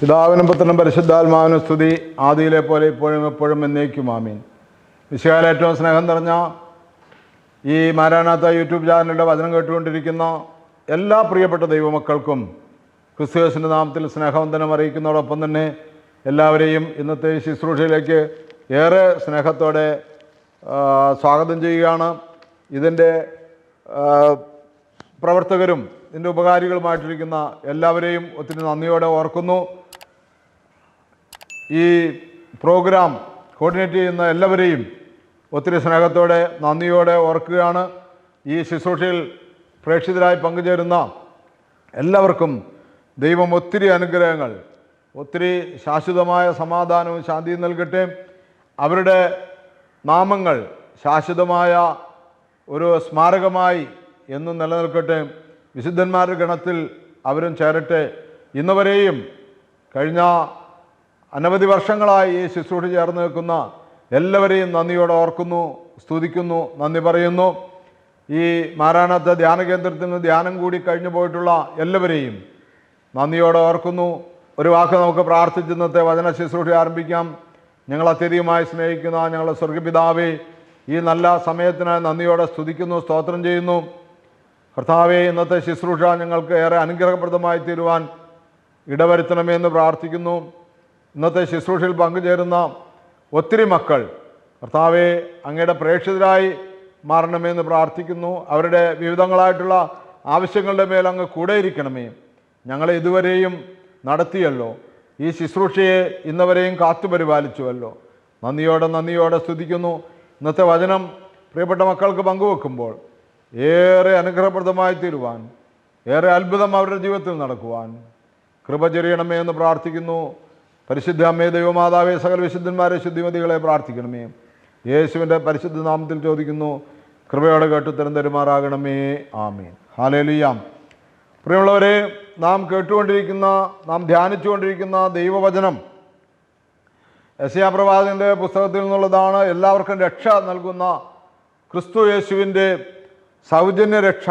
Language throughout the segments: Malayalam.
പിതാവിനും പുത്രനും പരിശുദ്ധാത്മാവിനും സ്തുതി. ആദിയിലെ പോലെ ഇപ്പോഴും എപ്പോഴും എന്നേക്കും ആമീൻ. വിശാല ഏറ്റവും സ്നേഹം നിറഞ്ഞ ഈ മാരാനാത്ത യൂട്യൂബ് ചാനലിന്റെ വചനം കേട്ടുകൊണ്ടിരിക്കുന്ന എല്ലാ പ്രിയപ്പെട്ട ദൈവമക്കൾക്കും ക്രിസ്തുവേസിന്റെ നാമത്തിൽ സ്നേഹവന്ദനം അറിയിക്കുന്നതോടൊപ്പം തന്നെ എല്ലാവരെയും ഇന്നത്തെ ശുശ്രൂഷയിലേക്ക് ഏറെ സ്നേഹത്തോടെ സ്വാഗതം ചെയ്യുകയാണ്. ഇതിന്റെ പ്രവർത്തകരും ഇതിന്റെ ഉപകാരികളുമായിട്ടിരിക്കുന്ന എല്ലാവരെയും ഒത്തിരി നന്ദിയോടെ ഓർക്കുന്നു. ഈ പ്രോഗ്രാം കോർഡിനേറ്റ് ചെയ്യുന്ന എല്ലാവരെയും ഒത്തിരി സ്നേഹത്തോടെ നന്ദിയോടെ ഓർക്കുകയാണ്. ഈ ശുശ്രൂഷയിൽ പ്രേക്ഷിതരായി പങ്കുചേരുന്ന എല്ലാവർക്കും ദൈവം ഒത്തിരി അനുഗ്രഹങ്ങൾ ഒത്തിരി ശാശ്വതമായ സമാധാനവും ശാന്തിയും നൽകട്ടെ. അവരുടെ നാമങ്ങൾ ശാശ്വതമായ ഒരു സ്മാരകമായി എന്നും നിലനിൽക്കട്ടെ. വിശുദ്ധന്മാരുടെ ഗണത്തിൽ അവരും ചേരട്ടെ. ഇന്നുവരെയും കഴിഞ്ഞ അനവധി വർഷങ്ങളായി ഈ ശുശ്രൂഷ ചേർന്ന് നിൽക്കുന്ന എല്ലാവരെയും നന്ദിയോടെ ഓർക്കുന്നു സ്തുതിക്കുന്നു നന്ദി പറയുന്നു. ഈ മാരാണത്തെ ധ്യാന കേന്ദ്രത്തിൽ നിന്ന് ധ്യാനം കൂടി കഴിഞ്ഞു പോയിട്ടുള്ള എല്ലാവരെയും നന്ദിയോടെ ഓർക്കുന്നു. ഒരു വാക്ക് നമുക്ക് പ്രാർത്ഥിച്ച് ഇന്നത്തെ വചന ശുശ്രൂഷ ആരംഭിക്കാം. ഞങ്ങൾ അത്യധികമായി സ്നേഹിക്കുന്ന ഞങ്ങളുടെ സ്വർഗപിതാവേ ഈ നല്ല സമയത്തിന് നന്ദിയോടെ സ്തുതിക്കുന്നു സ്തോത്രം ചെയ്യുന്നു. കർത്താവെ ഇന്നത്തെ ശുശ്രൂഷ ഞങ്ങൾക്ക് ഏറെ അനുഗ്രഹപ്രദമായി തീരുവാൻ ഇടവരുത്തണമെന്ന് പ്രാർത്ഥിക്കുന്നു. ഇന്നത്തെ ശുശ്രൂഷയിൽ പങ്കുചേരുന്ന ഒത്തിരി മക്കൾ കർത്താവെ അങ്ങയുടെ പ്രേക്ഷിതരായി മാറണമെന്ന് പ്രാർത്ഥിക്കുന്നു. അവരുടെ വിവിധങ്ങളായിട്ടുള്ള ആവശ്യങ്ങളുടെ മേൽ അങ്ങ് കൂടെ ഇരിക്കണമേ ഞങ്ങളെ ഇതുവരെയും നടത്തിയല്ലോ. ഈ ശുശ്രൂഷയെ ഇന്നവരെയും കാത്തു പരിപാലിച്ചുവല്ലോ. നന്ദിയോടെ നന്ദിയോടെ സ്തുതിക്കുന്നു. ഇന്നത്തെ വചനം പ്രിയപ്പെട്ട മക്കൾക്ക് പങ്കുവെക്കുമ്പോൾ ഏറെ അനുഗ്രഹപ്രദമായി തീരുവാൻ ഏറെ അത്ഭുതം അവരുടെ ജീവിതത്തിൽ നടക്കുവാൻ കൃപ ചെറിയണമേ എന്ന് പ്രാർത്ഥിക്കുന്നു. പരിശുദ്ധ അമ്മേ ദൈവമാതാവേ സകല വിശുദ്ധന്മാരെ ശുദ്ധിമതികളെ പ്രാർത്ഥിക്കണമേ. യേശുവിന്റെ പരിശുദ്ധ നാമത്തിൽ ചോദിക്കുന്നു കൃപയോടെ കേട്ട് തരം തരുമാറാകണമേ. ആമീൻ. ഹാലേലിയാം പ്രിയമുള്ളവരെ നാം കേട്ടുകൊണ്ടിരിക്കുന്ന നാം ധ്യാനിച്ചുകൊണ്ടിരിക്കുന്ന ദൈവവചനം യശയാപ്രവാദിന്റെ പുസ്തകത്തിൽ നിന്നുള്ളതാണ്. എല്ലാവർക്കും രക്ഷ നൽകുന്ന ക്രിസ്തു യേശുവിന്റെ സൗജന്യ രക്ഷ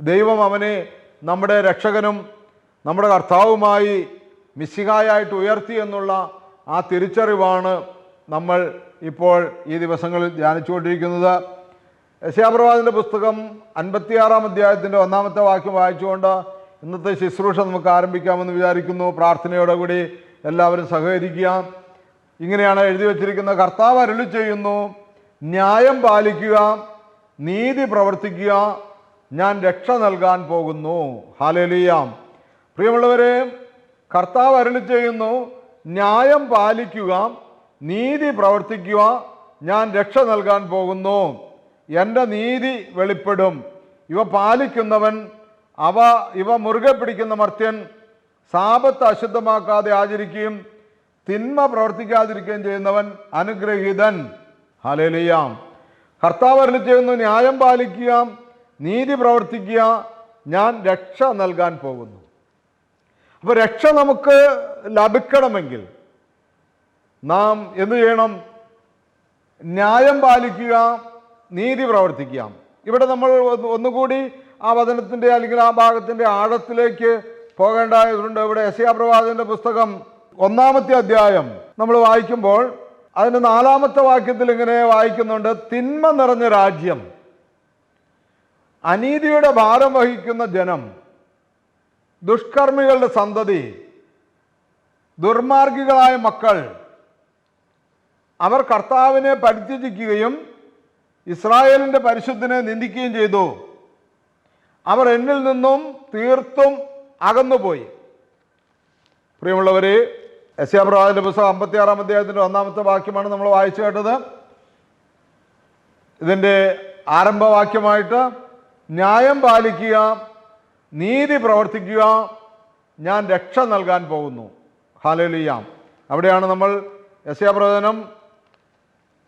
ദൈവം അവനെ നമ്മുടെ രക്ഷകനും നമ്മുടെ കർത്താവുമായി മിശികായായിട്ട് ഉയർത്തി എന്നുള്ള ആ തിരിച്ചറിവാണ് നമ്മൾ ഇപ്പോൾ ഈ ദിവസങ്ങളിൽ ധ്യാനിച്ചുകൊണ്ടിരിക്കുന്നത്. യശാപ്രവാദിന്റെ പുസ്തകം അൻപത്തിയാറാം അധ്യായത്തിന്റെ ഒന്നാമത്തെ വാക്യം വായിച്ചുകൊണ്ട് ഇന്നത്തെ ശുശ്രൂഷ നമുക്ക് ആരംഭിക്കാമെന്ന് വിചാരിക്കുന്നു. പ്രാർത്ഥനയോടെ കൂടി എല്ലാവരും സഹകരിക്കുക. ഇങ്ങനെയാണ് എഴുതി വച്ചിരിക്കുന്നത് കർത്താവ് അരുളി ചെയ്യുന്നു ന്യായം പാലിക്കുക നീതി പ്രവർത്തിക്കുക ഞാൻ രക്ഷ നൽകാൻ പോകുന്നു. ഹാലലിയാം പ്രിയമുള്ളവരെ കർത്താവ് അരുളി ചെയ്യുന്നു ന്യായം പാലിക്കുക നീതി പ്രവർത്തിക്കുക ഞാൻ രക്ഷ നൽകാൻ പോകുന്നു. എന്റെ നീതി വെളിപ്പെടും. ഇവ പാലിക്കുന്നവൻ അവ ഇവ മുറുകെ പിടിക്കുന്ന മർത്യൻ സാപത്ത് അശുദ്ധമാക്കാതെ ആചരിക്കുകയും തിന്മ പ്രവർത്തിക്കാതിരിക്കുകയും ചെയ്യുന്നവൻ അനുഗ്രഹീതൻ. ഹലേലിയാം കർത്താവ് അരുളി ചെയ്യുന്നു ന്യായം പാലിക്കുക നീതി പ്രവർത്തിക്കുക ഞാൻ രക്ഷ നൽകാൻ പോകുന്നു. അപ്പോൾ രക്ഷ നമുക്ക് ലഭിക്കണമെങ്കിൽ നാം എന്തു ചെയ്യണം? ന്യായം പാലിക്കുക നീതി പ്രവർത്തിക്കുക. ഇവിടെ നമ്മൾ ഒന്നുകൂടി ആ വചനത്തിന്റെ അല്ലെങ്കിൽ ആ ഭാഗത്തിന്റെ ആഴത്തിലേക്ക് പോകേണ്ടതുണ്ട് ഇവിടെ എസ് പ്രവാചകന്റെ പുസ്തകം ഒന്നാമത്തെ അധ്യായം നമ്മൾ വായിക്കുമ്പോൾ അതിന്റെ നാലാമത്തെ വാക്യത്തിൽ ഇങ്ങനെ വായിക്കുന്നുണ്ട് തിന്മ നിറഞ്ഞ രാജ്യം അനീതിയുടെ ഭാരം വഹിക്കുന്ന ജനം ദുഷ്കർമ്മികളുടെ സന്തതി ദുർമാർഗികളായ മക്കൾ അവർ കർത്താവിനെ പരിത്യജിക്കുകയും ഇസ്രായേലിന്റെ പരിശുദ്ധനെ നിന്ദിക്കുകയും ചെയ്തു. അവർ എന്നിൽ നിന്നും തീർത്തും അകന്നുപോയി. പ്രിയമുള്ളവരെ എസ് പ്രവാചന്റെ പുസ്തകം അമ്പത്തിയാറാം അധ്യായത്തിന്റെ ഒന്നാമത്തെ വാക്യമാണ് നമ്മൾ വായിച്ചു കേട്ടത്. ഇതിന്റെ ആരംഭവാക്യമായിട്ട് ന്യായം പാലിക്കുക നീതി പ്രവർത്തിക്കുക ഞാൻ രക്ഷ നൽകാൻ പോകുന്നു. ഹാലലിയാം അവിടെയാണ് നമ്മൾ എസ് പ്രവചനം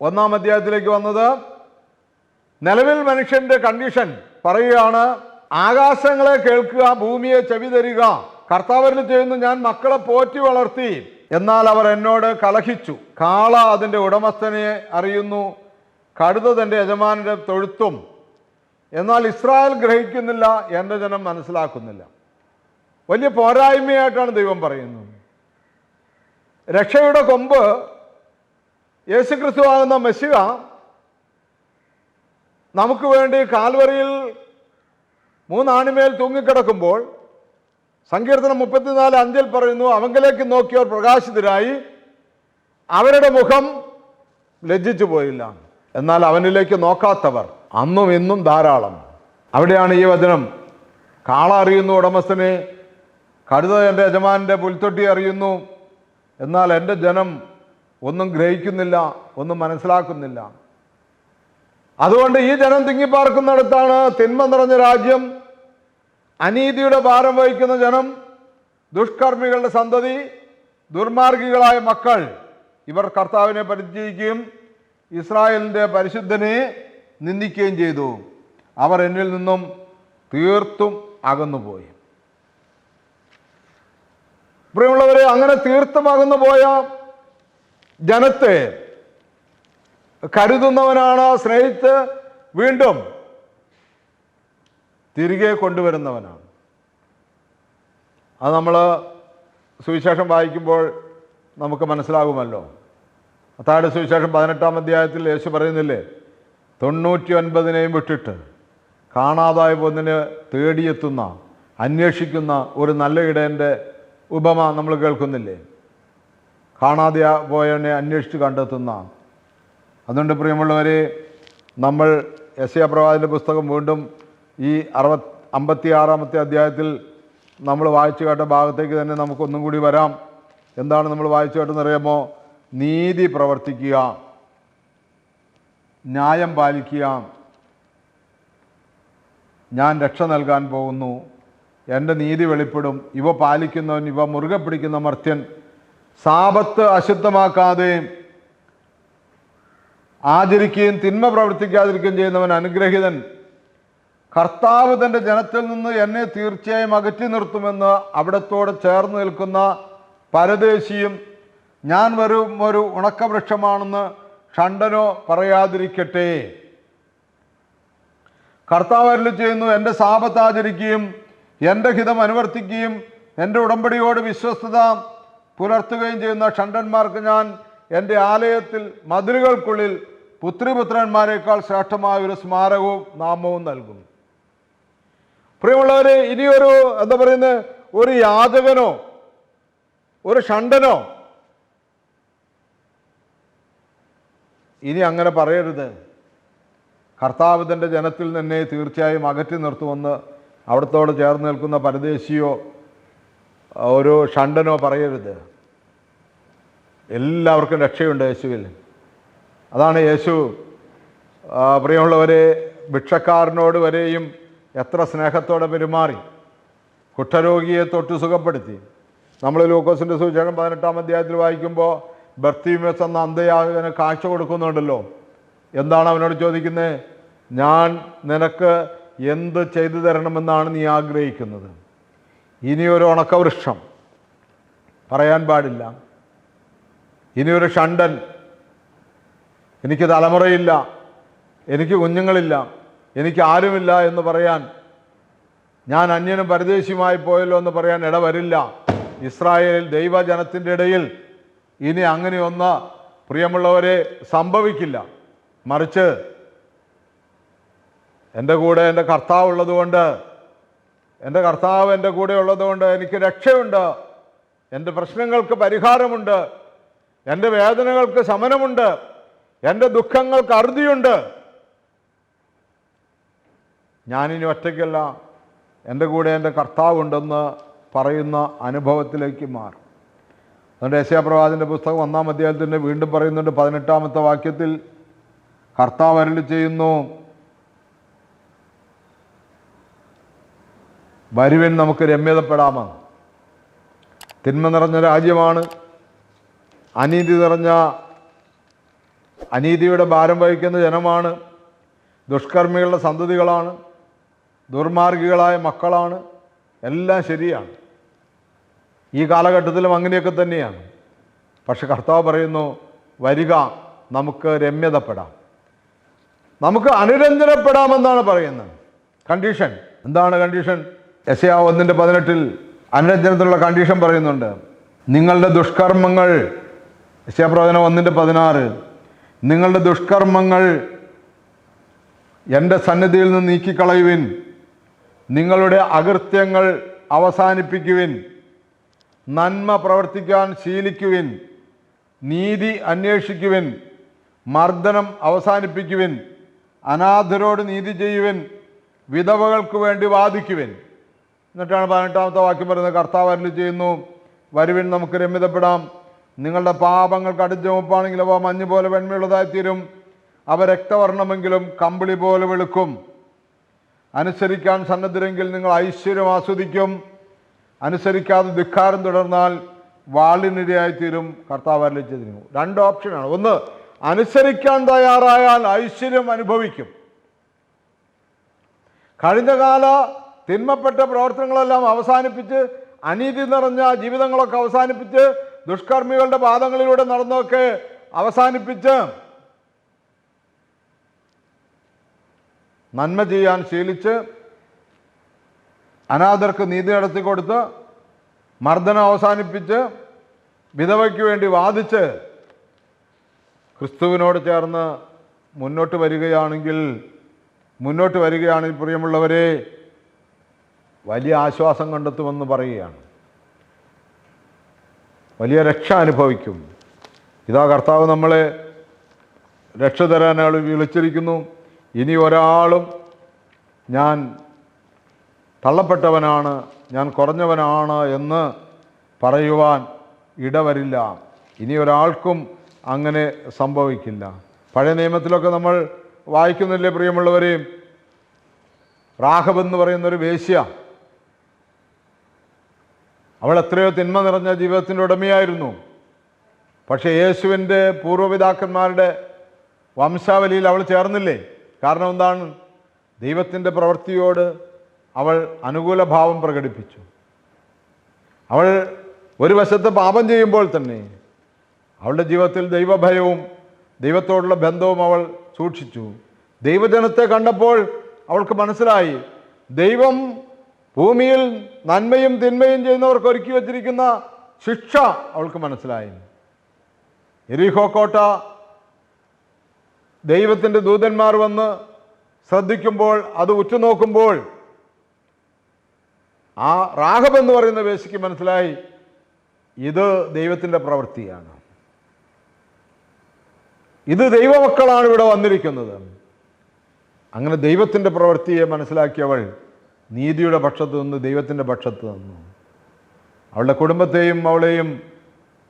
ഒന്നാം അധ്യായത്തിലേക്ക് വന്നത്. നിലവിൽ മനുഷ്യന്റെ കണ്ടീഷൻ പറയുകയാണ് ആകാശങ്ങളെ കേൾക്കുക ഭൂമിയെ ചെവി തരിക കർത്താവരിൽ ചെയ്യുന്നു ഞാൻ മക്കളെ പോറ്റി വളർത്തി. എന്നാൽ അവർ എന്നോട് കലഹിച്ചു. കാള അതിന്റെ ഉടമസ്ഥനെ അറിയുന്നു കടുത തന്റെ യജമാനന്റെ തൊഴുത്തും. എന്നാൽ ഇസ്രായേൽ ഗ്രഹിക്കുന്നില്ല എന്റെ ജനം മനസ്സിലാക്കുന്നില്ല. വലിയ പോരായ്മയായിട്ടാണ് ദൈവം പറയുന്നത്. രക്ഷയുടെ കൊമ്പ് യേശുക്രിസ്തു ആകുന്ന മെസ്സിക നമുക്ക് വേണ്ടി കാൽവറിയിൽ മൂന്നാണിമേൽ തൂങ്ങിക്കിടക്കുമ്പോൾ സങ്കീർത്തനം മുപ്പത്തിനാല് അഞ്ചിൽ പറയുന്നു അവങ്കിലേക്ക് നോക്കിയവർ പ്രകാശിതരായി അവരുടെ മുഖം ലജ്ജിച്ചു പോയില്ല. എന്നാൽ അവനിലേക്ക് നോക്കാത്തവർ അന്നും ഇന്നും ധാരാളം. അവിടെയാണ് ഈ വചനം. കാള അറിയുന്നു ഉടമസ്ഥനെ. കടുത എന്റെ യജമാന്റെ പുൽത്തൊട്ടി അറിയുന്നു. എന്നാൽ എന്റെ ജനം ഒന്നും ഗ്രഹിക്കുന്നില്ല ഒന്നും മനസ്സിലാക്കുന്നില്ല. അതുകൊണ്ട് ഈ ജനം തിങ്ങിപ്പാർക്കുന്നിടത്താണ് തിന്മ നിറഞ്ഞ രാജ്യം. അനീതിയുടെ ഭാരം വഹിക്കുന്ന ജനം ദുഷ്കർമ്മികളുടെ സന്തതി ദുർമാർഗികളായ മക്കൾ ഇവർ കർത്താവിനെ പരിചയിക്കുകയും ഇസ്രായേലിന്റെ പരിശുദ്ധനെ നിന്ദിക്കുകയും ചെയ്തു. അവർ എന്നിൽ നിന്നും തീർത്തും അകന്നുപോയി. പ്രിയമുള്ളവരെ അങ്ങനെ തീർത്തും അകന്നുപോയ ജനത്തെ കരുതുന്നവനാണ് സ്നേഹിച്ച് വീണ്ടും തിരികെ കൊണ്ടുവരുന്നവനാണ്. അത് നമ്മൾ സുവിശേഷം വായിക്കുമ്പോൾ നമുക്ക് മനസ്സിലാകുമല്ലോ. അത്താഴ സുവിശേഷം പതിനെട്ടാം അധ്യായത്തിൽ യേശു പറയുന്നില്ലേ? തൊണ്ണൂറ്റി ഒൻപതിനെയും വിട്ടിട്ട് കാണാതായ ഒന്നിനെ തേടിയെത്തുന്ന അന്വേഷിക്കുന്ന ഒരു നല്ല ഇടയന്റെ ഉപമ നമ്മൾ കേൾക്കുന്നില്ലേ? കാണാതെ പോയവനെ അന്വേഷിച്ച് കണ്ടെത്തുന്ന. അതുകൊണ്ട് പ്രിയമുള്ളവരെ നമ്മൾ എസ് എ പ്രവാദിന്റെ പുസ്തകം വീണ്ടും ഈ അറുപത് അമ്പത്തി ആറാമത്തെ അധ്യായത്തിൽ നമ്മൾ വായിച്ചു കേട്ട ഭാഗത്തേക്ക് തന്നെ നമുക്കൊന്നും കൂടി വരാം. എന്താണ് നമ്മൾ വായിച്ചു കേട്ടെന്ന് അറിയാമോ? നീതി പ്രവർത്തിക്കുക ന്യായം പാലിക്കുക. ഞാൻ രക്ഷ നൽകാൻ പോകുന്നു എന്റെ നീതി വെളിപ്പെടും. ഇവ പാലിക്കുന്നവൻ ഇവ മുറുകെ പിടിക്കുന്ന മർത്യൻ. സാപത്ത് അശുദ്ധമാക്കാതെ ആചരിക്കുകയും തിന്മ പ്രവർത്തിക്കാതിരിക്കുകയും ചെയ്യുന്നവൻ അനുഗ്രഹീതൻ. കർത്താവ് തന്റെ ജനത്തിൽ നിന്ന് എന്നെ തീർച്ചയായും അകറ്റി നിർത്തുമെന്ന് അവിടത്തോട് ചേർന്ന് നിൽക്കുന്ന പരദേശിയും ഞാൻ വരും ഒരു ഉണക്കവൃക്ഷമാണെന്ന് ഷണ്ടനോ പറയാതിരിക്കട്ടെ. കർത്താവ് അരുളി ചെയ്യുന്നു എന്റെ സാപത്ത് ആചരിക്കുകയും എന്റെ ഹിതം അനുവർത്തിക്കുകയും എന്റെ ഉടമ്പടിയോട് വിശ്വസ്തത പുലർത്തുകയും ചെയ്യുന്ന ഷണ്ടന്മാർക്ക് ഞാൻ എന്റെ ആലയത്തിൽ മതിലുകൾക്കുള്ളിൽ പുത്രിപുത്രന്മാരെക്കാൾ ശ്രേഷ്ഠമായ ഒരു സ്മാരകവും നാമവും നൽകും പ്രിയമുള്ളവരെ ഇനിയൊരു എന്താ പറയുന്നത് ഒരു യാചകനോ ഒരു ഷണ്ടനോ ഇനി അങ്ങനെ പറയരുത്. കർത്താവ് ജനത്തിൽ തന്നെ തീർച്ചയായും അകറ്റി നിർത്തുമെന്ന് അവിടത്തോട് ചേർന്ന് നിൽക്കുന്ന പരദേശിയോ ഒരു ഷണ്ടനോ പറയരുത്. എല്ലാവർക്കും രക്ഷയുണ്ട് യേശുവിൽ. അതാണ് യേശു പ്രിയമുള്ളവരെ ഭിക്ഷക്കാരനോട് വരെയും എത്ര സ്നേഹത്തോടെ പെരുമാറി കുഷ്ഠരോഗിയെ തൊട്ട് സുഖപ്പെടുത്തി. നമ്മൾ ലൂക്കോസിന്റെ സൂചകം പതിനെട്ടാം അധ്യായത്തിൽ വായിക്കുമ്പോൾ ബർത്തീമസ് എന്ന അന്ധയാകന് കാഴ്ച കൊടുക്കുന്നുണ്ടല്ലോ. എന്താണ് അവനോട് ചോദിക്കുന്നത് ഞാൻ നിനക്ക് എന്ത് ചെയ്തു തരണമെന്നാണ് നീ ആഗ്രഹിക്കുന്നത്. ഇനിയൊരു ഉണക്കവൃക്ഷം പറയാൻ പാടില്ല. ഇനിയൊരു ഷണ്ടൻ എനിക്ക് തലമുറയില്ല. എനിക്ക് കുഞ്ഞുങ്ങളില്ല. എനിക്ക് ആരുമില്ല എന്ന് പറയാൻ ഞാൻ അന്യനും പരദേശിയുമായി പോയല്ലോ എന്ന് പറയാൻ ഇടവരില്ല. ഇസ്രായേലിൽ ദൈവജനത്തിന്റെ ഇടയിൽ ഇനി അങ്ങനെയൊന്ന് പ്രിയമുള്ളവരെ സംഭവിക്കില്ല. മറിച്ച് എന്റെ കൂടെ എന്റെ കർത്താവ് ഉള്ളതുകൊണ്ട് എന്റെ കർത്താവ് എന്റെ കൂടെ ഉള്ളതുകൊണ്ട് എനിക്ക് രക്ഷയുണ്ട്. എന്റെ പ്രശ്നങ്ങൾക്ക് പരിഹാരമുണ്ട്. എന്റെ വേദനകൾക്ക് ശമനമുണ്ട്. എന്റെ ദുഃഖങ്ങൾക്ക് അറുതിയുണ്ട്. ഞാനിനി ഒറ്റയ്ക്കല്ല. എന്റെ കൂടെ എന്റെ കർത്താവുണ്ടെന്ന് പറയുന്ന അനുഭവത്തിലേക്ക് മാറും. അതുകൊണ്ട് യശയാപ്രവാദിന്റെ പുസ്തകം ഒന്നാം അധ്യായത്തിന്റെ വീണ്ടും പറയുന്നുണ്ട് പതിനെട്ടാമത്തെ വാക്യത്തിൽ കർത്താവ് അരളി ചെയ്യുന്നു വരുവൻ നമുക്ക് രമ്യതപ്പെടാമെന്ന് തിന്മ നിറഞ്ഞ രാജ്യമാണ്. അനീതി നിറഞ്ഞ അനീതിയുടെ ഭാരം വഹിക്കുന്ന ജനമാണ്. ദുഷ്കർമ്മികളുടെ സന്തതികളാണ്. ദുർമാർഗികളായ മക്കളാണ്. എല്ലാം ശരിയാണ്. ഈ കാലഘട്ടത്തിലും അങ്ങനെയൊക്കെ തന്നെയാണ്. പക്ഷെ കർത്താവ് പറയുന്നു വരിക നമുക്ക് രമ്യതപ്പെടാം. നമുക്ക് അനുരഞ്ജനപ്പെടാമെന്നാണ് പറയുന്നത്. കണ്ടീഷൻ എന്താണ് കണ്ടീഷൻ എസ് എ ഒന്നിന്റെ പതിനെട്ടിൽ അനുരഞ്ജനത്തിലുള്ള കണ്ടീഷൻ പറയുന്നുണ്ട്. നിങ്ങളുടെ ദുഷ്കർമ്മങ്ങൾ എസ് എ പ്രവചനം ഒന്നിന്റെ പതിനാറ് നിങ്ങളുടെ ദുഷ്കർമ്മങ്ങൾ എന്റെ സന്നിധിയിൽ നിന്ന് നീക്കിക്കളയുവിൻ. നിങ്ങളുടെ അകൃത്യങ്ങൾ അവസാനിപ്പിക്കുവിൻ. നന്മ പ്രവർത്തിക്കാൻ ശീലിക്കുവിൻ. നീതി അന്വേഷിക്കുവിൻ. മർദ്ദനം അവസാനിപ്പിക്കുവിൻ. അനാഥരോട് നീതി ചെയ്യുവിൻ. വിധവകൾക്ക് വേണ്ടി വാദിക്കുവിൻ. എന്നിട്ടാണ് പതിനെട്ടാമത്തെ വാക്യം പറയുന്നത്. കർത്താവ് അരുളി ചെയ്യുന്നു. വരുവിൻ നമുക്ക് രമ്യതപ്പെടാം. നിങ്ങളുടെ പാപങ്ങൾ അടിച്ചുമുപ്പാണെങ്കിൽ അവ മഞ്ഞ് പോലെ വെണ്മയുള്ളതായിത്തീരും. അവ രക്തവർണമെങ്കിലും കമ്പിളി പോലെ വെളുക്കും. അനുസരിക്കാൻ സന്നദ്ധരെങ്കിൽ നിങ്ങൾ ഐശ്വര്യം ആസ്വദിക്കും. അനുസരിക്കാതെ ധിക്കാരം തുടർന്നാൽ വാളിനിരയായിത്തീരും കർത്താവ് അരുളി ചെയ്തിരുന്നു രണ്ട് ഓപ്ഷനാണ്. ഒന്ന് അനുസരിക്കാൻ തയ്യാറായാൽ ഐശ്വര്യം അനുഭവിക്കും. കഴിഞ്ഞ കാല തിന്മപ്പെട്ട പ്രവർത്തനങ്ങളെല്ലാം അവസാനിപ്പിച്ച് അനീതി നിറഞ്ഞ ജീവിതങ്ങളൊക്കെ അവസാനിപ്പിച്ച് ദുഷ്കർമ്മികളുടെ പാദങ്ങളിലൂടെ നടന്നൊക്കെ അവസാനിപ്പിച്ച് നന്മ ചെയ്യാൻ ശീലിച്ച് അനാഥർക്ക് നീതി നടത്തി കൊടുത്ത് മർദ്ദനം അവസാനിപ്പിച്ച് വിധവയ്ക്ക് വേണ്ടി വാദിച്ച് ക്രിസ്തുവിനോട് ചേർന്ന് മുന്നോട്ട് വരികയാണെങ്കിൽ മുന്നോട്ട് വരികയാണെങ്കിൽ പ്രിയമുള്ളവരെ വലിയ ആശ്വാസം കണ്ടെത്തുമെന്ന് പറയുകയാണ്. വലിയ രക്ഷ അനുഭവിക്കും. ഇതാ കർത്താവ് നമ്മളെ രക്ഷ തരാൻ വിളിച്ചിരിക്കുന്നു. ഇനി ഒരാളും ഞാൻ തള്ളപ്പെട്ടവനാണ് ഞാൻ കുറഞ്ഞവനാണ് എന്ന് പറയുവാൻ ഇടവരില്ല. ഇനി ഒരാൾക്കും അങ്ങനെ സംഭവിക്കില്ല. പഴയ നിയമത്തിലൊക്കെ നമ്മൾ വായിക്കുന്നില്ലേ പ്രിയമുള്ളവരെയും റാഹബ് എന്ന് പറയുന്നൊരു വേശ്യ. അവൾ എത്രയോ തിന്മ നിറഞ്ഞ ജീവിതത്തിന്റെ ഉടമയായിരുന്നു. പക്ഷേ യേശുവിന്റെ പൂർവപിതാക്കന്മാരുടെ വംശാവലിയിൽ അവൾ ചേർന്നില്ലേ? കാരണം എന്താണ്? ദൈവത്തിന്റെ പ്രവൃത്തിയോട് അവൾ അനുകൂല ഭാവം പ്രകടിപ്പിച്ചു. അവൾ ഒരു വശത്ത് പാപം ചെയ്യുമ്പോൾ തന്നെ അവളുടെ ജീവിതത്തിൽ ദൈവഭയവും ദൈവത്തോടുള്ള ബന്ധവും അവൾ സൂക്ഷിച്ചു. ദൈവജനത്തെ കണ്ടപ്പോൾ അവൾക്ക് മനസ്സിലായി. ദൈവം ഭൂമിയിൽ നന്മയും തിന്മയും ചെയ്യുന്നവർക്ക് ഒരുക്കി വച്ചിരിക്കുന്ന ശിക്ഷ അവൾക്ക് മനസ്സിലായി. എരിഹോ കോട്ട ദൈവത്തിന്റെ ദൂതന്മാർ വന്ന് ശ്രദ്ധിക്കുമ്പോൾ അത് ഉറ്റുനോക്കുമ്പോൾ ആ റാഹബ് എന്ന് പറയുന്ന വേശിക്ക് മനസ്സിലായി ഇത് ദൈവത്തിന്റെ പ്രവൃത്തിയാണ്. ഇത് ദൈവമക്കളാണ് ഇവിടെ വന്നിരിക്കുന്നത്. അങ്ങനെ ദൈവത്തിന്റെ പ്രവൃത്തിയെ മനസ്സിലാക്കിയവൾ നീതിയുടെ പക്ഷത്ത് നിന്ന് ദൈവത്തിന്റെ പക്ഷത്ത് നിന്നു. അവളുടെ കുടുംബത്തെയും അവളെയും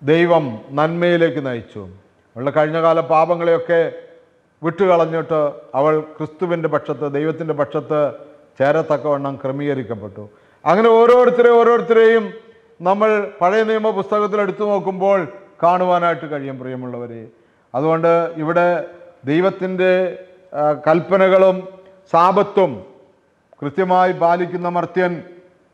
ദൈവം നന്മയിലേക്ക് നയിച്ചു. അവളുടെ കഴിഞ്ഞകാല പാപങ്ങളെയൊക്കെ വിട്ടുകളഞ്ഞിട്ട് അവൾ ക്രിസ്തുവിന്റെ പക്ഷത്ത് ദൈവത്തിന്റെ പക്ഷത്ത് ചേരത്തക്കവണ്ണം ക്രമീകരിക്കപ്പെട്ടു. അങ്ങനെ ഓരോരുത്തരെ ഓരോരുത്തരെയും നമ്മൾ പഴയ നിയമ പുസ്തകത്തിൽ എടുത്തു നോക്കുമ്പോൾ കാണുവാനായിട്ട് കഴിയും പ്രിയമുള്ളവരെ. അതുകൊണ്ട് ഇവിടെ ദൈവത്തിന്റെ കൽപ്പനകളും സാപത്തും കൃത്യമായി പാലിക്കുന്ന മർത്യൻ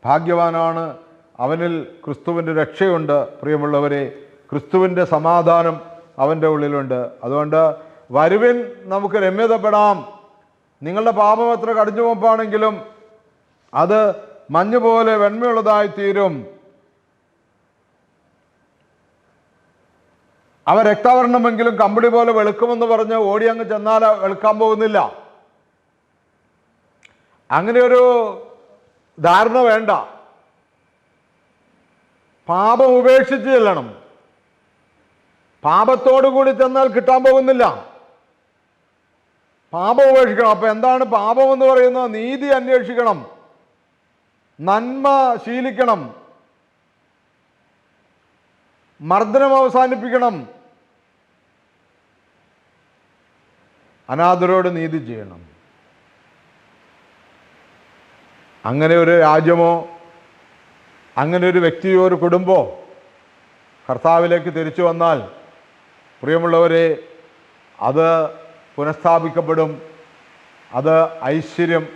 ഭാഗ്യവാനാണ്. അവനിൽ ക്രിസ്തുവിന്റെ രക്ഷയുണ്ട് പ്രിയമുള്ളവരെ. ക്രിസ്തുവിന്റെ സമാധാനം അവന്റെ ഉള്ളിലുണ്ട്. അതുകൊണ്ട് വരുവിൻ നമുക്ക് രമ്യതപ്പെടാം. നിങ്ങളുടെ പാപം എത്ര കടിഞ്ഞുമപ്പാണെങ്കിലും അത് മഞ്ഞ് പോലെ വെണ്മയുള്ളതായി തീരും. അവ രക്തവർണമെങ്കിലും കമ്പിളി പോലെ വെളുക്കുമെന്ന് പറഞ്ഞ് ഓടി അങ്ങ് ചെന്നാൽ വെളുക്കാൻ പോകുന്നില്ല. അങ്ങനെ ഒരു ധാരണ വേണ്ട. പാപം ഉപേക്ഷിച്ച് ചെല്ലണം. പാപത്തോടു കൂടി ചെന്നാൽ കിട്ടാൻ പോകുന്നില്ല. പാപം ഉപേക്ഷിക്കണം. അപ്പൊ എന്താണ് പാപം എന്ന് പറയുന്നത്? നീതി അന്വേഷിക്കണം. നന്മ ശീലിക്കണം. മർദ്ദനം അവസാനിപ്പിക്കണം. അനാഥരോട് നീതി ചെയ്യണം. അങ്ങനെ ഒരു രാജ്യമോ അങ്ങനെ ഒരു വ്യക്തിയോ ഒരു കുടുംബമോ കർത്താവിലേക്ക് തിരിച്ചു വന്നാൽ പ്രിയമുള്ളവരെ അത് പുനഃസ്ഥാപിക്കപ്പെടും. അത് ഐശ്വര്യം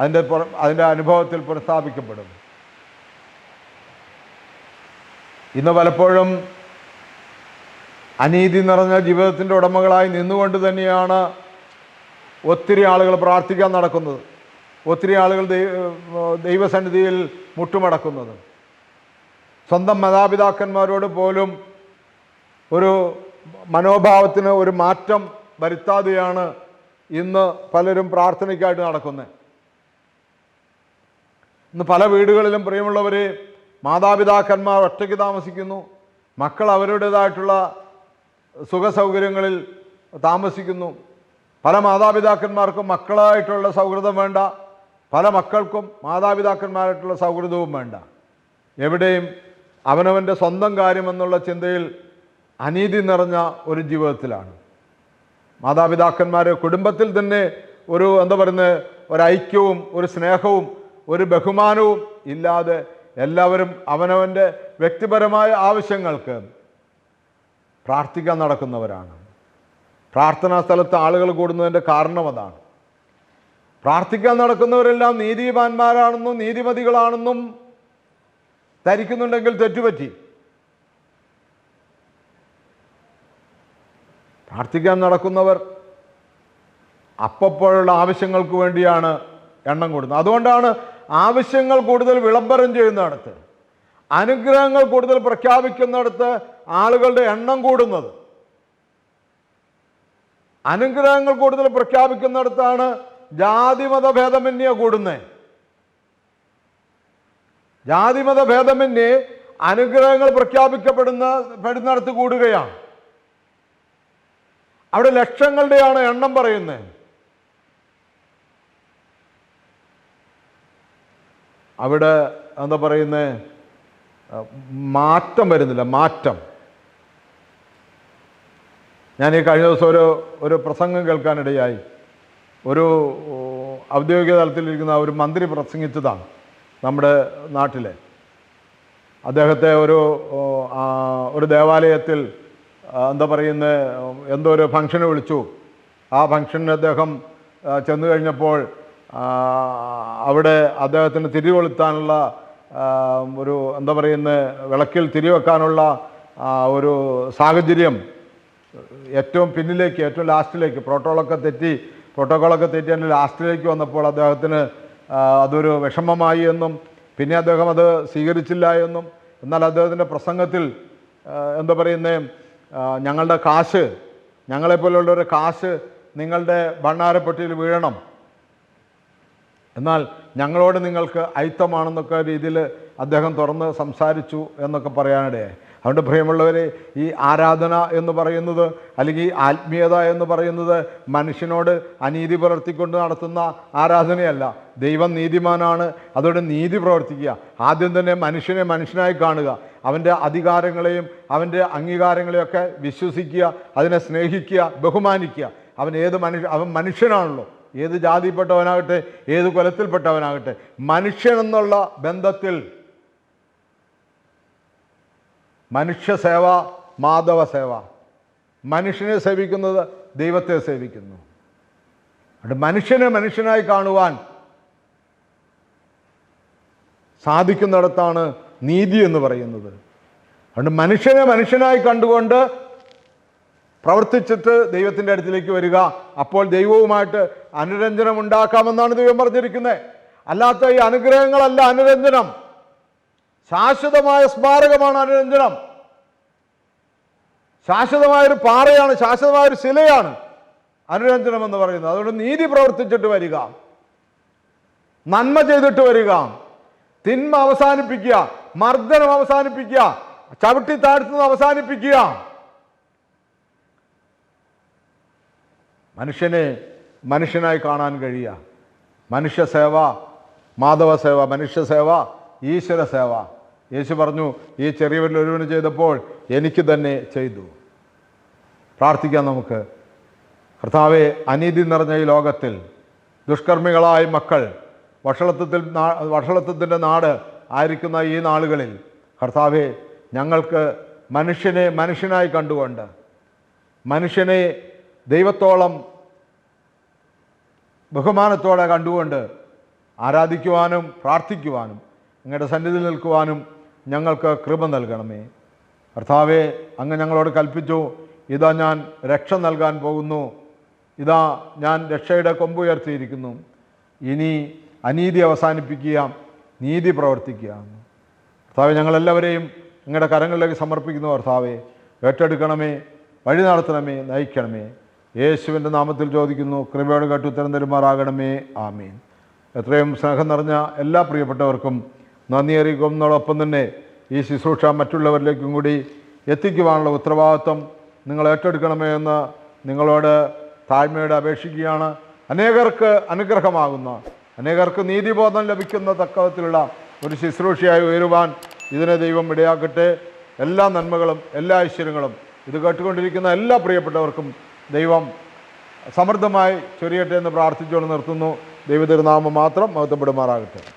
അതിന്റെ അതിന്റെ അനുഭവത്തിൽ പുനഃസ്ഥാപിക്കപ്പെടും. ഇന്ന് പലപ്പോഴും അനീതി നിറഞ്ഞ ജീവിതത്തിന്റെ ഉടമകളായി നിന്നുകൊണ്ട് തന്നെയാണ് ഒത്തിരി ആളുകൾ പ്രാർത്ഥിക്കാൻ നടക്കുന്നത്. ഒത്തിരി ആളുകൾ ദൈവ ദൈവസന്നിധിയിൽ മുട്ടുമടക്കുന്നത്. സ്വന്തം മാതാപിതാക്കന്മാരോട് പോലും ഒരു മനോഭാവത്തിന് ഒരു മാറ്റം വരുത്താതെയാണ് ഇന്ന് പലരും പ്രാർത്ഥനയ്ക്കായിട്ട് നടക്കുന്നത്. ഇന്ന് പല വീടുകളിലും പ്രിയമുള്ളവരെ മാതാപിതാക്കന്മാർ ഒറ്റയ്ക്ക് താമസിക്കുന്നു. മക്കൾ അവരുടേതായിട്ടുള്ള സുഖസൗകര്യങ്ങളിൽ താമസിക്കുന്നു. പല മാതാപിതാക്കന്മാർക്കും മക്കളായിട്ടുള്ള സൗഹൃദം വേണ്ട. പല മക്കൾക്കും മാതാപിതാക്കന്മാരായിട്ടുള്ള സൗഹൃദവും വേണ്ട. എവിടെയും അവനവന്റെ സ്വന്തം കാര്യമെന്നുള്ള ചിന്തയിൽ അനീതി നിറഞ്ഞ ഒരു ജീവിതത്തിലാണ്. മാതാപിതാക്കന്മാർ കുടുംബത്തിൽ തന്നെ ഒരു എന്താ പറയുന്നത് ഒരൈക്യവും ഒരു സ്നേഹവും ഒരു ബഹുമാനവും ഇല്ലാതെ എല്ലാവരും അവനവന്റെ വ്യക്തിപരമായ ആവശ്യങ്ങൾക്ക് പ്രാർത്ഥിക്കാൻ നടക്കുന്നവരാണ്. പ്രാർത്ഥനാ സ്ഥലത്ത് ആളുകൾ കൂടുന്നതിന്റെ കാരണം അതാണ്. പ്രാർത്ഥിക്കാൻ നടക്കുന്നവരെല്ലാം നീതിമാന്മാരാണെന്നും നീതിമതികളാണെന്നും ധരിക്കുന്നുണ്ടെങ്കിൽ തെറ്റുപറ്റി. പ്രാർത്ഥിക്കാൻ നടക്കുന്നവർ അപ്പപ്പോഴുള്ള ആവശ്യങ്ങൾക്ക് വേണ്ടിയാണ് എണ്ണം കൂടുന്നത്. അതുകൊണ്ടാണ് ആവശ്യങ്ങൾ കൂടുതൽ വിളംബരം ചെയ്യുന്നിടത്ത് അനുഗ്രഹങ്ങൾ കൂടുതൽ പ്രഖ്യാപിക്കുന്നിടത്ത് ആളുകളുടെ എണ്ണം കൂടുന്നത്. അനുഗ്രഹങ്ങൾ കൂടുതൽ പ്രഖ്യാപിക്കുന്നിടത്താണ് ജാതിമത ഭേദമന്യ കൂടുന്നത് ജാതിമത ഭേദമന്യേ അനുഗ്രഹങ്ങൾ പ്രഖ്യാപിക്കപ്പെടുന്ന പെടുന്നിടത്ത് കൂടുകയാണ്. അവിടെ ലക്ഷങ്ങളുടെയാണ് എണ്ണം പറയുന്നത് അവിടെ എന്താ പറയുന്നത് മാറ്റം വരുന്നില്ല മാറ്റം. ഞാൻ ഈ കഴിഞ്ഞ ദിവസം ഒരു ഒരു പ്രസംഗം കേൾക്കാനിടയായി. ഒരു ഔദ്യോഗിക തലത്തിലിരിക്കുന്ന ഒരു മന്ത്രി പ്രസംഗിച്ചതാണ് നമ്മുടെ നാട്ടിലെ. അദ്ദേഹത്തെ ഒരു ഒരു ദേവാലയത്തിൽ എന്താ പറയുന്ന എന്തോ ഒരു ഫംഗ്ഷന് വിളിച്ചു. ആ ഫംഗ്ഷന് അദ്ദേഹം ചെന്നു കഴിഞ്ഞപ്പോൾ അവിടെ അദ്ദേഹത്തിന് തിരികൊളുത്താനുള്ള ഒരു എന്താ പറയുന്നത് വിളക്കിൽ തിരിവെക്കാനുള്ള ഒരു സാഹചര്യം ഏറ്റവും പിന്നിലേക്ക് ഏറ്റവും ലാസ്റ്റിലേക്ക് പ്രോട്ടോളൊക്കെ തെറ്റി പ്രോട്ടോക്കോളൊക്കെ തെറ്റി അതിന്റെ ലാസ്റ്റിലേക്ക് വന്നപ്പോൾ അദ്ദേഹത്തിന് അതൊരു വിഷമമായി എന്നും പിന്നെ അദ്ദേഹം അത് സ്വീകരിച്ചില്ല എന്നും എന്നാൽ അദ്ദേഹത്തിന്റെ പ്രസംഗത്തിൽ എന്താ പറയുന്നത് ഞങ്ങളുടെ കാശ് ഞങ്ങളെപ്പോലുള്ളവരുടെ കാശ് നിങ്ങളുടെ ഭണ്ണാരപ്പെട്ടിയിൽ വീഴണം. എന്നാൽ ഞങ്ങളോട് നിങ്ങൾക്ക് അയിത്തമാണെന്നൊക്കെ രീതിയിൽ അദ്ദേഹം തുറന്ന് സംസാരിച്ചു എന്നൊക്കെ പറയാനിടയായി. അതുകൊണ്ട് പ്രിയമുള്ളവരെ ഈ ആരാധന എന്ന് പറയുന്നത് അല്ലെങ്കിൽ ആത്മീയത എന്ന് പറയുന്നത് മനുഷ്യനോട് അനീതി പുലർത്തിക്കൊണ്ട് നടത്തുന്ന ആരാധനയല്ല. ദൈവം നീതിമാനാണ് അതോടെ നീതി പ്രവർത്തിക്കുക. ആദ്യം തന്നെ മനുഷ്യനെ മനുഷ്യനായി കാണുക. അവന്റെ അധികാരങ്ങളെയും അവന്റെ അംഗീകാരങ്ങളെയൊക്കെ വിശ്വസിക്കുക അതിനെ സ്നേഹിക്കുക ബഹുമാനിക്കുക. അവൻ ഏത് മനുഷ്യ അവൻ മനുഷ്യനാണല്ലോ. ഏത് ജാതിയിൽപ്പെട്ടവനാകട്ടെ ഏത് കുലത്തിൽപ്പെട്ടവനാകട്ടെ. മനുഷ്യനെന്നുള്ള ബന്ധത്തിൽ മനുഷ്യസേവ മാധവ സേവ. മനുഷ്യനെ സേവിക്കുന്നത് ദൈവത്തെ സേവിക്കുന്നു. അത് മനുഷ്യനെ മനുഷ്യനായി കാണുവാൻ സാധിക്കുന്നിടത്താണ് നീതി എന്ന് പറയുന്നത്. അതുകൊണ്ട് മനുഷ്യനെ മനുഷ്യനായി കണ്ടുകൊണ്ട് പ്രവർത്തിച്ചിട്ട് ദൈവത്തിന്റെ അടുത്തിലേക്ക് വരിക. അപ്പോൾ ദൈവവുമായിട്ട് അനുരഞ്ജനം ഉണ്ടാക്കാമെന്നാണ് ദൈവം പറഞ്ഞിരിക്കുന്നത്. അല്ലാത്ത ഈ അനുഗ്രഹങ്ങളല്ല അനുരഞ്ജനം. ശാശ്വതമായ സ്മാരകമാണ് അനുരഞ്ജനം. ശാശ്വതമായൊരു പാറയാണ് ശാശ്വതമായൊരു ശിലയാണ് അനുരഞ്ജനം എന്ന് പറയുന്നത്. അതുകൊണ്ട് നീതി പ്രവർത്തിച്ചിട്ട് വരിക. നന്മ ചെയ്തിട്ട് വരിക. തിന്മ അവസാനിപ്പിക്കുക. മർദ്ദനം അവസാനിപ്പിക്കുക. ചവിട്ടി താഴ്ത്തുന്നത് അവസാനിപ്പിക്കുക. മനുഷ്യനെ മനുഷ്യനായി കാണാൻ കഴിയുക. സേവ മനുഷ്യ മനുഷ്യസേവ ഈശ്വര സേവ. യേശു പറഞ്ഞു ഈ ചെറിയവരിൽ ഒരുവന് ചെയ്തപ്പോൾ എനിക്ക് തന്നെ ചെയ്തു. പ്രാർത്ഥിക്കാം നമുക്ക്. കർത്താവെ അനീതി നിറഞ്ഞ ഈ ലോകത്തിൽ ദുഷ്കർമ്മികളായ മക്കൾ വഷളത്വത്തിൽ വഷളത്വത്തിന്റെ നാട് ആയിരിക്കുന്ന ഈ നാളുകളിൽ കർത്താവെ ഞങ്ങൾക്ക് മനുഷ്യനെ മനുഷ്യനായി കണ്ടുകൊണ്ട് മനുഷ്യനെ ദൈവത്തോളം ബഹുമാനത്തോടെ കണ്ടുകൊണ്ട് ആരാധിക്കുവാനും പ്രാർത്ഥിക്കുവാനും അങ്ങയുടെ സന്നിധി നിൽക്കുവാനും ഞങ്ങൾക്ക് കൃപ നൽകണമേ. കർത്താവെ അങ്ങ് ഞങ്ങളോട് കൽപ്പിച്ചു ഇതാ ഞാൻ രക്ഷ നൽകാൻ പോകുന്നു. ഇതാ ഞാൻ രക്ഷയുടെ കൊമ്പുയർത്തിയിരിക്കുന്നു ഇനി അനീതി അവസാനിപ്പിക്കുക നീതി പ്രവർത്തിക്കുക. കർത്താവെ ഞങ്ങളെല്ലാവരെയും നിങ്ങളുടെ കരങ്ങളിലേക്ക് സമർപ്പിക്കുന്നു കർത്താവെ. ഏറ്റെടുക്കണമേ വഴി നടത്തണമേ നയിക്കണമേ. യേശുവിന്റെ നാമത്തിൽ ചോദിക്കുന്നു കൃപയോട് കേട്ട് ഉത്തരം തരുമാറാകണമേ. ആമീൻ. എത്രയും സ്നേഹം നിറഞ്ഞ എല്ലാ പ്രിയപ്പെട്ടവർക്കും നന്ദി അറിയിക്കുന്നതോടൊപ്പം തന്നെ ഈ ശുശ്രൂഷ മറ്റുള്ളവരിലേക്കും കൂടി എത്തിക്കുവാനുള്ള ഉത്തരവാദിത്വം നിങ്ങൾ ഏറ്റെടുക്കണമേ എന്ന് നിങ്ങളോട് താഴ്മയോടെ അപേക്ഷിക്കുകയാണ്. അനേകർക്ക് അനുഗ്രഹമാകുന്ന അനേകർക്ക് നീതിബോധം ലഭിക്കുന്ന തക്കവത്തിലുള്ള ഒരു ശുശ്രൂഷയായി ഉയരുവാൻ ഇതിനെ ദൈവം ഇടയാക്കട്ടെ. എല്ലാ നന്മകളും എല്ലാ ഐശ്വര്യങ്ങളും ഇത് കേട്ടുകൊണ്ടിരിക്കുന്ന എല്ലാ പ്രിയപ്പെട്ടവർക്കും ദൈവം സമൃദ്ധമായി ചൊരിയട്ടെ എന്ന് പ്രാർത്ഥിച്ചുകൊണ്ട് നിർത്തുന്നു. ദൈവതിരുനാമം മാത്രം മഹത്വപ്പെടുമാറാകട്ടെ.